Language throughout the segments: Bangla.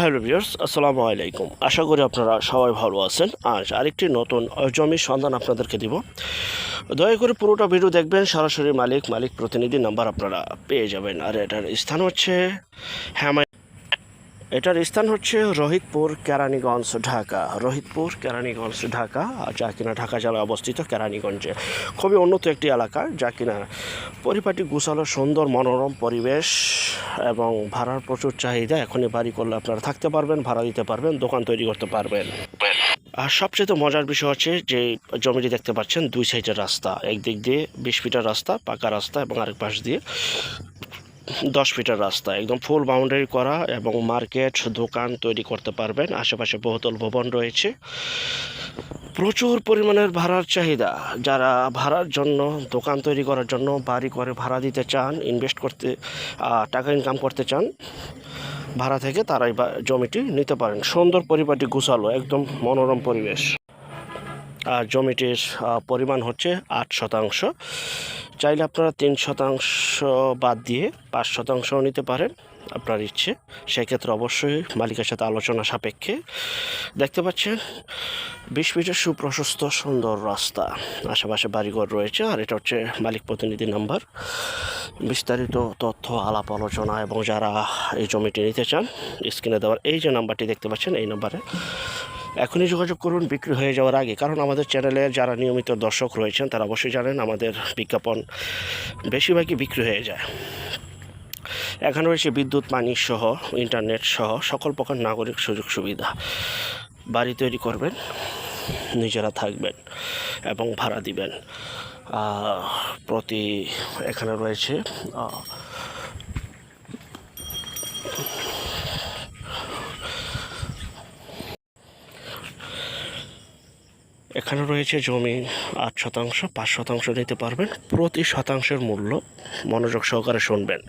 হ্যালো ভিউয়ার্স, আসসালামু আলাইকুম। আশা করি আপনারা সবাই ভালো আছেন। আজ আরেকটি নতুন জমির সন্ধান আপনাদেরকে দিব। দয়া করে পুরোটা ভিডিও দেখবেন, সরাসরি মালিক মালিক প্রতিনিধি নাম্বার আপনারা পেয়ে যাবেন। আর এটার স্থান হচ্ছে হ্যামাই এটার স্থান হচ্ছে রোহিতপুর, কেরানীগঞ্জ, ঢাকা। রোহিতপুর, কেরানীগঞ্জ, ঢাকা যা কিনা ঢাকা জেলায় অবস্থিত কেরানীগঞ্জে। খুবই উন্নত একটি এলাকা, যা কিনা পরিপাটি গুছালো, সুন্দর, মনোরম পরিবেশ এবং ভাড়ার প্রচুর চাহিদা। এখনই বাড়ি করলে আপনারা থাকতে পারবেন, ভাড়া দিতে পারবেন, দোকান তৈরি করতে পারবেন। আর সবচেয়ে মজার বিষয় হচ্ছে যে, জমিটি দেখতে পাচ্ছেন, দুই সাইডের রাস্তা। একদিক দিয়ে বিশ ফিটার রাস্তা, পাকা রাস্তা এবং আরেক পাশ দিয়ে দশ ফিটের রাস্তা, একদম ফুল বাউন্ডারি করা এবং মার্কেট দোকান তৈরি করতে পারবেন। আশেপাশে বহুতল ভবন রয়েছে। প্রচুর পরিমাণের ভাড়ার চাহিদা। যারা ভাড়ার জন্য, দোকান তৈরি করার জন্য বাড়ি করে ভাড়া দিতে চান ইনভেস্ট করতে টাকা ইনকাম করতে চান, ভাড়া থেকে তারাই জমিটি নিতে পারেন। সুন্দর পরিপাটি গুছালো, একদম মনোরম পরিবেশ। জমিটির পরিমাণ হচ্ছে আট শতাংশ। চাইলে আপনারা তিন শতাংশ বাদ দিয়ে পাঁচ শতাংশও নিতে পারেন আপনার ইচ্ছে। সেক্ষেত্রে অবশ্যই মালিকের সাথে আলোচনা সাপেক্ষে। দেখতে পাচ্ছেন, বিশ ফিটের সুপ্রশস্ত সুন্দর রাস্তা। আশেপাশে বাড়িঘর রয়েছে, আর এটা হচ্ছে মালিক প্রতিনিধি নাম্বার। বিস্তারিত তথ্য, আলাপ, আলোচনা এবং যারা এই জমিটি নিতে চান, স্ক্রিনে দেওয়ার এই যে নাম্বারটি দেখতে পাচ্ছেন, এই নাম্বারে এখনই যোগাযোগ করুন, বিক্রি হয়ে যাওয়ার আগে। কারণ আমাদের চ্যানেলে যারা নিয়মিত দর্শক রয়েছেন, তারা অবশ্যই জানেন আমাদের বিজ্ঞাপন বেশিরভাগই বিক্রি হয়ে যায়। এখানে রয়েছে বিদ্যুৎ, পানি সহ, ইন্টারনেট সহ, সকল প্রকার নাগরিক সুযোগ সুবিধা। বাড়ি তৈরি করবেন, নিজেরা থাকবেন এবং ভাড়া দিবেন। প্রতি এখানে রয়েছে এখানে রয়েছে জমি আট শতাংশ, পাঁচ শতাংশ নিতে পারবেন। প্রতি শতাংশের মূল্য মনোযোগ সহকারে শুনবেন।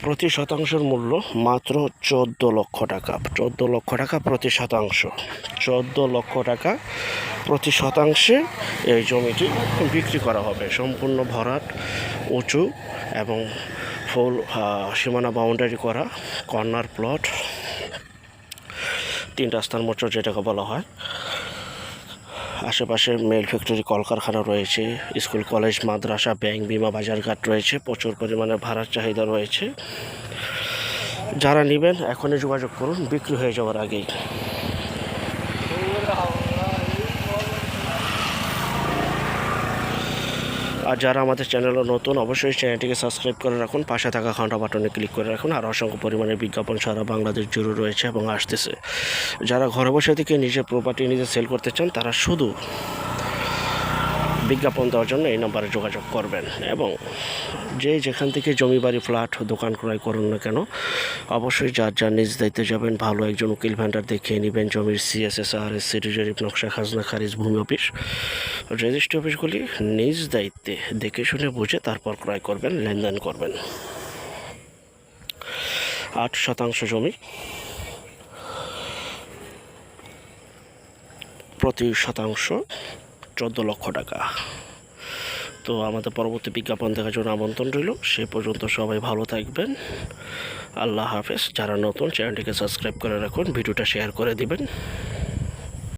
প্রতি শতাংশের মূল্য মাত্র চোদ্দ লক্ষ টাকা। চোদ্দ লক্ষ টাকা প্রতি শতাংশ। চোদ্দ লক্ষ টাকা প্রতি শতাংশে এই জমিটি বিক্রি করা হবে। সম্পূর্ণ ভরাট, উঁচু এবং ফুল সীমানা বাউন্ডারি করা, কর্নার প্লট, তিন রাস্তার মোচর যেটাকে বলা হয়। আশেপাশে মেল ফ্যাক্টরি কলকারখানা রয়েছে স্কুল কলেজ মাদ্রাসা ব্যাংক বিমা বাজারঘাট রয়েছে, প্রচুর পরিমাণে ভাড়ার চাহিদা রয়েছে। যারা নেবেন, এখনই যোগাযোগ করুন, বিক্রি হয়ে যাওয়ার আগেই। আর যারা আমাদের চ্যানেলে নতুন, অবশ্যই চ্যানেলটিকে সাবস্ক্রাইব করে রাখুন। পাশে থাকা ঘণ্টা বাটনে ক্লিক করে রাখুন আর অসংখ্য পরিমাণে বিজ্ঞাপন সারা বাংলাদেশ জুড়ে রয়েছে এবং আসতেছে। যারা ঘরে বসে থেকে নিজের প্রপার্টি নিজে সেল করতে চান, তারা শুধু বিজ্ঞাপন দেওয়ার জন্য এই নম্বরে যোগাযোগ করবেন এবং যে যেখান থেকে জমি বাড়ি ফ্ল্যাট দোকান ক্রয় করুন না কেন, অবশ্যই যার যার নিজ দায়িত্বে যাবেন, ভালো একজন উকিল ভ্যান্ডার দেখিয়ে নেবেন জমির সিএসএসআর সিটি জরিপ, নকশা, খাজনা, খারিজ, ভূমি অফিস। রেজিস্ট্রি অফিসগুলি নিজ দায়িত্বে দেখে শুনে বুঝে তারপর ক্রয় করবেন, লেনদেন করবেন। আট শতাংশ জমি প্রতি শতাংশ চোদ্দ লক্ষ টাকা। তো আমাদের পরবর্তী বিজ্ঞাপন দেখার জন্য আমন্ত্রণ রইল। সে পর্যন্ত সবাই ভালো থাকবেন। আল্লাহ হাফেজ। যারা নতুন, চ্যানেলটিকে সাবস্ক্রাইব করে রাখুন, ভিডিওটা শেয়ার করে দিবেন।